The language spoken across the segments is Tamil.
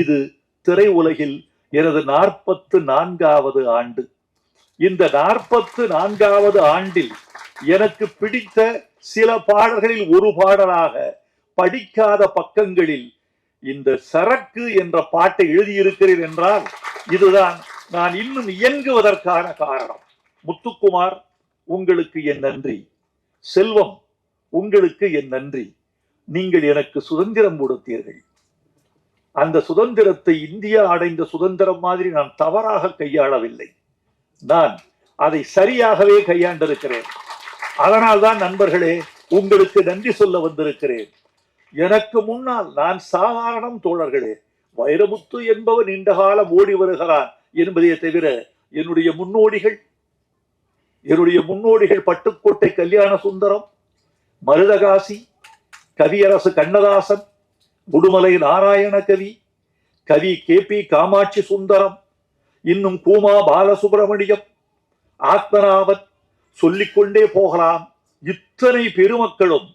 இது திரையுலகில் எனது நாற்பத்து நான்காவது ஆண்டு. இந்த நாற்பத்து நான்காவது ஆண்டில் எனக்கு பிடித்த சில பாடல்களில் ஒரு பாடலாக படிக்காத பக்கங்களில் இந்த சரக்கு என்ற பாட்டை எழுதியிருக்கிறேன் என்றால் இதுதான் நான் இன்னும் இயங்குவதற்கான காரணம். முத்துக்குமார் உங்களுக்கு என் நன்றி. செல்வம் உங்களுக்கு என் நன்றி. நீங்கள் எனக்கு சுதந்திரம் கொடுத்தீர்கள். அந்த சுதந்திரத்தை இந்தியா அடைந்த சுதந்திரம் மாதிரி நான் தவறாக கையாளவில்லை. நான் அதை சரியாகவே கையாண்டிருக்கிறேன். அதனால்தான் நண்பர்களே உங்களுக்கு நன்றி சொல்ல வந்திருக்கிறேன். எனக்கு முன்னால் நான் சாதாரணம் தோழர்களே வைரமுத்து என்பவன் நீண்ட காலம் ஓடி வருகிறான் என்பதை தவிர என்னுடைய முன்னோடிகள் என்னுடைய முன்னோடிகள் பட்டுக்கோட்டை கல்யாண சுந்தரம் மருதகாசி கவியரசு கண்ணதாசன் உடுமலை நாராயண கவி கவி கே பி காமாட்சி சுந்தரம் இன்னும் கூமா பாலசுப்பிரமணியம் ஆத்மநாபன் சொல்லிக்கொண்டே போகலாம். இத்தனை பெருமக்களும்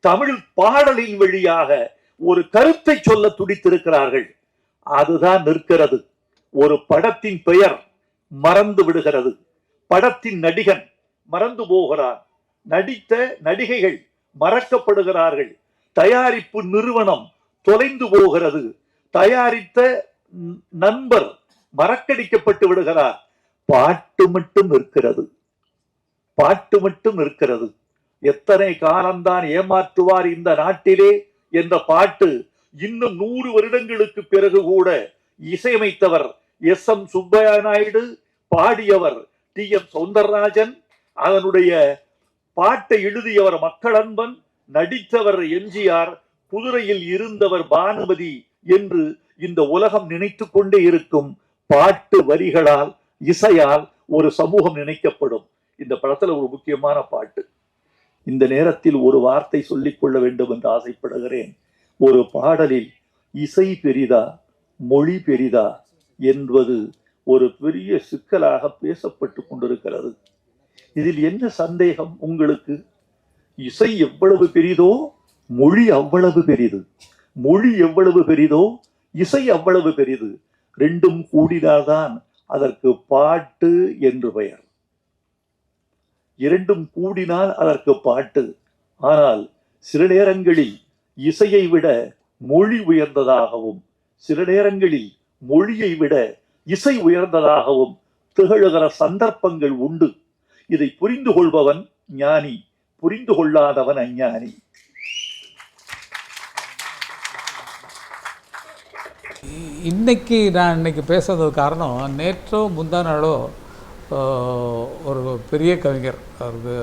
தமிழ் பாடலின் வழியாக ஒரு கருத்தை சொல்ல துடித்திருக்கிறார்கள். அதுதான் நிற்கிறது. ஒரு படத்தின் பெயர் மறந்து விடுகிறது. படத்தின் நடிகன் மறந்து போகிறான். நடித்த நடிகைகள் மறக்கப்படுகிறார்கள். தயாரிப்பு நிறுவனம் தொலைந்து போகிறது. தயாரித்த நண்பர் மறக்கடிக்கப்பட்டு விடுகிறார். பாட்டு மட்டும் இருக்கிறது. பாட்டு மட்டும் இருக்கிறது. எத்தனை காலம்தான் ஏமாற்றுவார் இந்த நாட்டிலே என்ற பாட்டு இன்னும் நூறு வருடங்களுக்கு பிறகு கூட இசையமைத்தவர் எஸ் எம் சுப்பையா நாயுடு பாடியவர் டி எம் சவுந்தரராஜன் அதனுடைய பாட்டை எழுதியவர் மக்களன்பன் நடித்தவர் எம்ஜிஆர் குதிரையில் இருந்தவர் பானுமதி என்று இந்த உலகம் நினைத்து கொண்டே இருக்கும் பாட்டு வரிகளால் இசையால் ஒரு சமூகம் நினைக்கப்படும். இந்த படத்துல ஒரு முக்கியமான பாட்டு. இந்த நேரத்தில் ஒரு வார்த்தை சொல்லிக் கொள்ள வேண்டும் என்று ஆசைப்படுகிறேன். ஒரு பாடலில் இசை பெரிதா மொழி பெரிதா என்பது ஒரு பெரிய சிக்கலாக பேசப்பட்டு கொண்டிருக்கிறது. இதில் என்ன சந்தேகம் உங்களுக்கு? இசை எவ்வளவு பெரிதோ மொழி அவ்வளவு பெரிது. மொழி எவ்வளவு பெரிதோ இசை அவ்வளவு பெரிது. ரெண்டும் கூடினால்தான் அதற்கு பாட்டு என்று பெயர். இரண்டும் கூடினால் அதற்கு பாட்டு. ஆனால் சில நேரங்களில் இசையை விட மொழி உயர்ந்ததாகவும் சில நேரங்களில் மொழியை விட இசை உயர்ந்ததாகவும் திகழுகிற சந்தர்ப்பங்கள் உண்டு. இதை புரிந்து கொள்பவன் ஞானி புரிந்து கொள்ளாதவன் அஞ்ஞானி. இன்னைக்கு நான் இன்னைக்கு பேசுறதுக்கு காரணம் நேற்றோ முந்தா நாளோ ஒரு பெரிய கவிஞர். அவருக்கு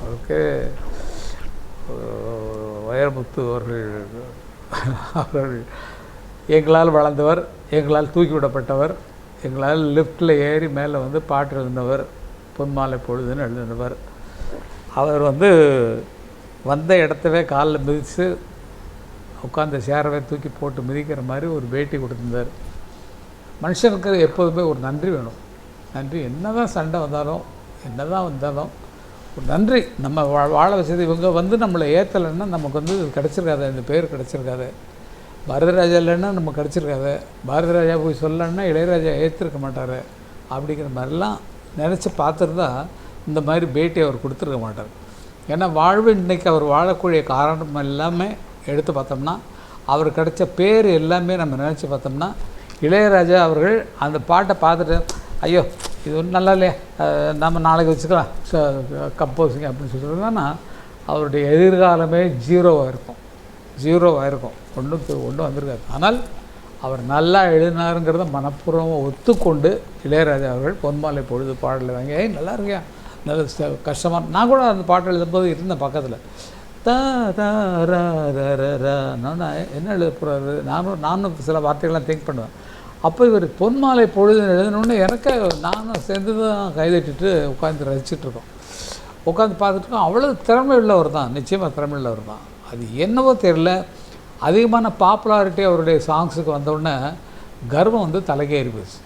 அவருக்கு வைரமுத்து அவர்கள் அவர்கள் எங்களால் வளர்ந்தவர் எங்களால் தூக்கி விடப்பட்டவர் எங்களால் லிஃப்ட்டில் ஏறி மேலே வந்து பாட்டு எழுந்தவர் பொன்மாலை பொழுதுன்னு எழுதினவர். அவர் வந்து வந்த இடத்தவே காலில் மிதித்து உட்காந்த சேரவே தூக்கி போட்டு மிதிக்கிற மாதிரி ஒரு பேட்டி கொடுத்துருந்தார். மனுஷனுக்கு எப்போதுமே ஒரு நன்றி வேணும். நன்றி என்ன தான் சண்டை வந்தாலும் என்ன தான் வந்தாலும் ஒரு நன்றி. நம்ம வா வாழ வச்சது இவங்க வந்து நம்மளை ஏற்றலைன்னா நமக்கு வந்து இது கிடச்சிருக்காது இந்த பேர் கிடச்சிருக்காது. பாரதிராஜா இல்லைன்னா நம்ம கிடச்சிருக்காது. பாரதிராஜா போய் சொல்லலைன்னா இளையராஜா ஏற்றிருக்க மாட்டார் அப்படிங்கிற மாதிரிலாம் நினச்சி பார்த்துருந்தா இந்த மாதிரி பேட்டி அவர் கொடுத்துருக்க மாட்டார். ஏன்னா வாழ்வு இன்றைக்கி அவர் வாழக்கூடிய காரணம் எல்லாமே எடுத்து பார்த்தோம்னா அவர் கிடைச்ச பேர் எல்லாமே நம்ம நினச்சி பார்த்தோம்னா இளையராஜா அவர்கள் அந்த பாட்டை பார்த்துட்டு ஐயோ இது ஒன்றும் நல்லா இல்லையா நம்ம நாளைக்கு வச்சுக்கலாம் கம்போசிங் அப்படின்னு சொல்லிட்டுனா அவருடைய எதிர்காலமே ஜீரோவாக இருக்கும். ஜீரோவாக இருக்கும். ஒன்றும் ஒன்றும் வந்திருக்காது. ஆனால் அவர் நல்லா எழுதினாருங்கிறத மனப்பூர்வமாக ஒத்துக்கொண்டு இளையராஜா அவர்கள் பொன்மாலை பொழுது பாடலை வாங்கி ஏய் நல்லா இருக்கியா? நல்ல கஷ்டமாக நான் கூட அந்த பாட்டு எழுதும்போது இருந்தேன் பக்கத்தில். தா தா ரா ரா ரா ரா. நான் என்ன எழுத போகிறாரு நானும் நானும் சில வார்த்தைகள்லாம் திங்க் பண்ணுவேன். அப்போ இவர் பொன்மாலை பொழுது எழுதணுன்னு எனக்கு நானும் சேர்ந்து தான் கைதட்டிட்டு உட்காந்து ரசிச்சுட்டு இருக்கோம். உட்காந்து பார்த்துட்டு இருக்கோம். அவ்வளோ திறமை உள்ளவர் தான். நிச்சயமாக திறமை உள்ளவர் தான். அது என்னவோ தெரில அதிகமான பாப்புலாரிட்டி அவருடைய சாங்ஸுக்கு வந்தோடனே கர்வம் வந்து தலைக்கேறி போச்சு.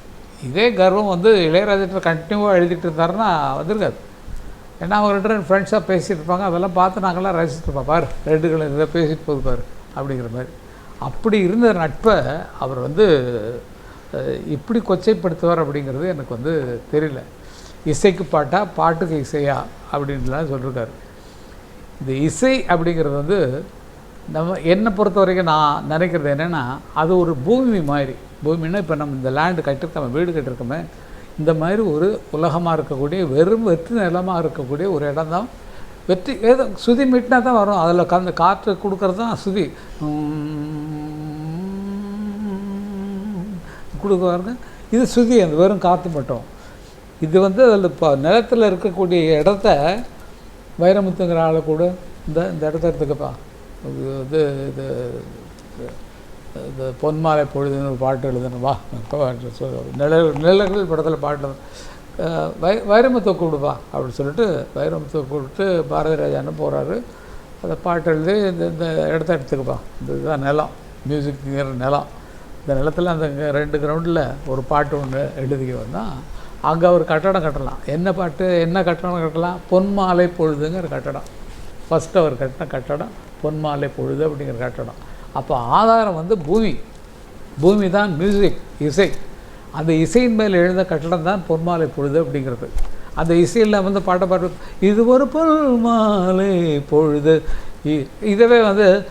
இதே கர்வம் வந்து இளையராஜிட்ட கண்டினியூவாக எழுதிட்டு இருந்தாருன்னா வந்திருக்காது. ஏன்னா அவங்க ரெண்டு ஃப்ரெண்ட்ஸாக பேசிகிட்டு இருப்பாங்க. அதெல்லாம் பார்த்து நாங்கள்லாம் ரசிச்சுட்டு பார் ரெண்டு கலர் இதை பேசிட்டு போகுது பார் அப்படிங்கிற மாதிரி. அப்படி இருந்த நட்பை அவர் வந்து இப்படி கொச்சைப்படுத்துவார் அப்படிங்கிறது எனக்கு வந்து தெரியல. இசைக்கு பாட்டா பாட்டுக்கு இசையா அப்படின்லாம் சொல்லியிருக்காரு இந்த இசை அப்படிங்கிறது வந்து நம்ம என்னை பொறுத்த வரைக்கும் நான் நினைக்கிறது என்னென்னா அது ஒரு பூமி மாதிரி. பூமின்னா இப்போ நம்ம இந்த லேண்டு கட்டிருக்கோம் வீடு கட்டிருக்கோமே இந்த மாதிரி ஒரு உலகமாக இருக்கக்கூடிய வெறும் வெற்று நிலமாக இருக்கக்கூடிய ஒரு இடம் தான் வெற்றி ஏதோ சுதி மீட்டினா தான் வரும். அதில் அந்த காற்று கொடுக்கறது தான் சுதி. கொடுக்குவாருங்க இது சுதி அந்த வெறும் காற்று மட்டும். இது வந்து அதில் இப்போ நிலத்தில் இருக்கக்கூடிய இடத்த வைரமுத்துங்கிற ஆளை கூட இந்த இந்த இடத்த எடுத்துக்கப்பா. இது இது இந்த பொன்மாலை பொழுதுன்னு ஒரு பாட்டு எழுதணும் வா நிழல் நிழல்கள் படத்தில் பாட்டு வை வைரமுத்தை கூப்பிடுப்பா அப்படின்னு சொல்லிட்டு வைரமுத்தை கூப்பிட்டு பாரதி ராஜான்னு போகிறாரு அந்த பாட்டு எழுதி இந்த இந்த இடத்த எடுத்துக்குப்பா இந்த இதுதான் நிலம். மியூசிக்ங்கிற நிலம். இந்த நிலத்தில் அந்த ரெண்டு கிரவுண்டில் ஒரு பாட்டு ஒன்று எழுதிக்க வந்தால் அங்கே ஒரு கட்டடம் கட்டலாம். என்ன பாட்டு என்ன கட்டடம் கட்டலாம்? பொன்மாலை பொழுதுங்கிற கட்டடம். ஃபஸ்ட்டு அவர் கட்டின கட்டடம் பொன்மாலை பொழுது அப்படிங்கிற கட்டடம். அப்போ ஆதாரம் வந்து பூமி. பூமி தான் மியூசிக் இசை. அந்த இசையின் மேல் எழுந்த கட்டடம் தான் பொன்மாலை பொழுது அப்படிங்கிறது. அந்த இசையில் வந்து பாட்டை பாட்டு இது ஒரு பொன்மாலை பொழுது. இ- இதவே வந்து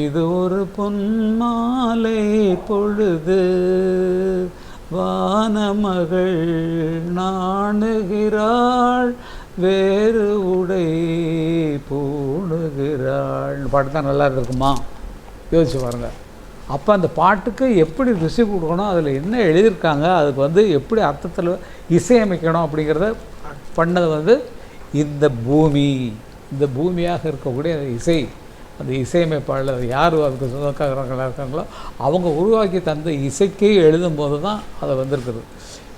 இது ஒரு பொன்மாலை பொழுது. வானமகள் நாணுகிறாள் வேறு உடை பூணுகிறாள். பாட்டு தான் நல்லா இருக்குமா யோசிச்சு பாருங்க. அப்போ அந்த பாட்டுக்கு எப்படி ருசி கொடுக்கணும் அதில் என்ன எழுதியிருக்காங்க அதுக்கு வந்து எப்படி அர்த்தத்தில் இசையமைக்கணும் அப்படிங்கிறத பண்ணது வந்து இந்த பூமி. இந்த பூமியாக இருக்கக்கூடிய அந்த இசை அந்த இசையமைப்பாளர் யார் அதுக்கு சொந்தக்காரங்களாக இருக்காங்களோ அவங்க உருவாக்கி தந்த இசைக்கே எழுதும்போது தான் அது வந்திருக்குது.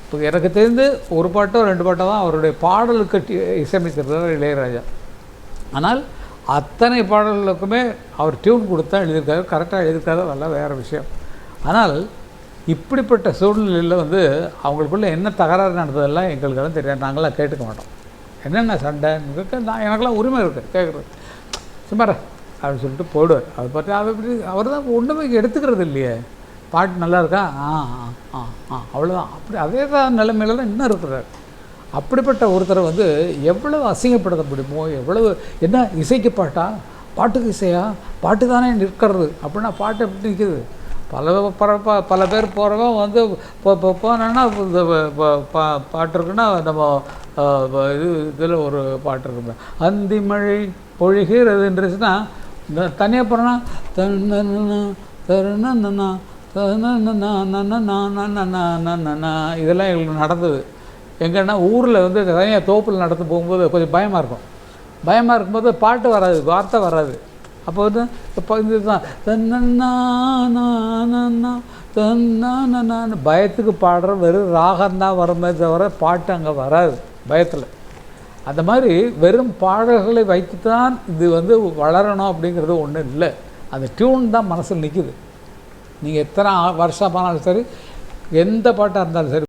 இப்போ எனக்கு தெரிந்து ஒரு பாட்டோ ரெண்டு பாட்டோ தான் அவருடைய பாடலுக்கு இசையமைத்திருக்கிறார் இளையராஜா. ஆனால் அத்தனை பாடல்களுக்குமே அவர் டியூன் கொடுத்தா எழுதியிருக்காரு கரெக்டாக எழுதியிருக்காரு அதெல்லாம் வேறு விஷயம். ஆனால் இப்படிப்பட்ட சூழ்நிலையில் வந்து அவங்களுக்குள்ள என்ன தகராறு நடந்ததெல்லாம் எங்களுக்கெல்லாம் தெரியாது. நாங்களாம் கேட்டுக்க மாட்டோம். என்னென்ன சண்டை? நான் எனக்கெல்லாம் உரிமை இருக்குது கேட்குறது சும்மார அப்படின்னு சொல்லிட்டு போயிடுவார். அதை பற்றி அதை பற்றி அவர் தான் ஒன்றுமே எடுத்துக்கிறது இல்லையே. பாட்டு நல்லா இருக்கா? ஆ ஆ ஆ ஆ அவ்வளோதான் அப்படி அதே தான் நிலைமையில தான் இன்னும் இருக்கிறார். அப்படிப்பட்ட ஒருத்தரை வந்து எவ்வளவு அசிங்கப்படுத்த முடியுமோ எவ்வளவு என்ன இசைக்கு பாட்டா? பாட்டுக்கு இசையா? பாட்டு தானே நிற்கிறது. அப்படின்னா பாட்டு எப்படி நிற்கிது பல பரப்ப பல பேர் போகிறவன் வந்து இப்போ இப்போ போனோன்னா இந்த பா- பாட்டு இருக்குன்னா நம்ம இது இதில் ஒரு பாட்டு இருக்குமே. அந்தி மழை பொழிகிறதுன்றச்சுன்னா இந்த தனியாக போகிறோன்னா தன்னா தருணா தன்னா இதெல்லாம் எங்களுக்கு நடந்தது. எங்கன்னா ஊரில் வந்து தனியாக தோப்பில் நடந்து போகும்போது கொஞ்சம் பயமாக இருக்கும். பயமாக இருக்கும்போது பாட்டு வராது வார்த்தை வராது. அப்போ வந்து இப்போ இந்த தான் தன்னா பயத்துக்கு பாடுற வெறும் ராகம்தான் வருமே தவிர பாட்டு அங்கே வராது பயத்தில். அந்த மாதிரி வெறும் பாடல்களை வைத்து தான் இது வந்து வளரணும் அப்படிங்கிறது ஒன்றும் இல்லை. அந்த டியூன் தான் மனசில் நிற்குது நீங்கள் எத்தனை ஆ- வருஷம் ஆனாலும் சரி எந்த பாட்டாக இருந்தாலும் சரி